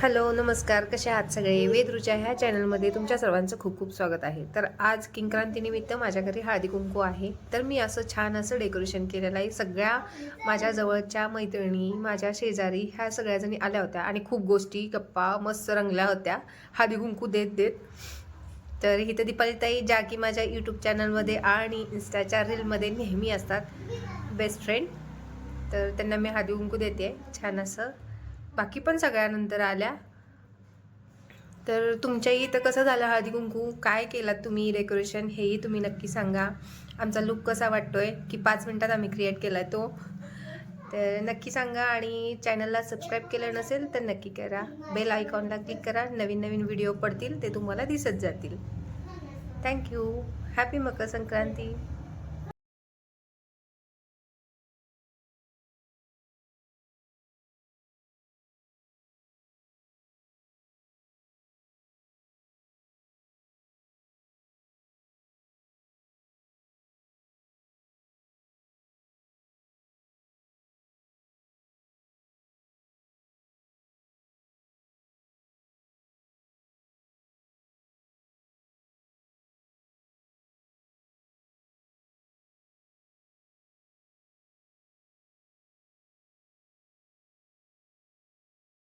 Hello नमस्कार. कसे आहात सगळे? वेदरुच्या ह्या चॅनलमध्ये तुमच्या सर्वांचं खूप खूप स्वागत आहे. तर आज किंक्रांतीनिमित्त माझ्या घरी हळदी कुंकू आहे. तर मी असं छान असं डेकोरेशन केलेलं आहे. सगळ्या माझ्या जवळच्या मैत्रिणी माझ्या शेजारी ह्या सगळ्याजणी आल्या होत्या आणि खूप गोष्टी गप्पा मस्त रंगल्या होत्या. हळदी कुंकू देत देत. तर इथं दीपालीताई ज्या की माझ्या यूट्यूब चॅनलमध्ये आणि इन्स्टाच्या रीलमध्ये नेहमी असतात बेस्ट फ्रेंड तर त्यांना मी हळदी कुंकू देते. छान असं बाकी पण सगळ्यानंतर आल्या. तर तुमच्या इथं कसं झालं हळदी कुंकू? काय केलात तुम्ही डेकोरेशन हेही तुम्ही नक्की सांगा. आमचा लुक कसा वाटतो आहे की पाच मिनटात आम्ही क्रिएट केला आहे तो. तर नक्की सांगा आणि चॅनलला सबस्क्राईब केलं नसेल तर नक्की करा. बेल आयकॉनला क्लिक करा. नवीन नवीन व्हिडिओ पडतील ते तुम्हाला दिसत जातील. Thank you happy Makar Sankranti.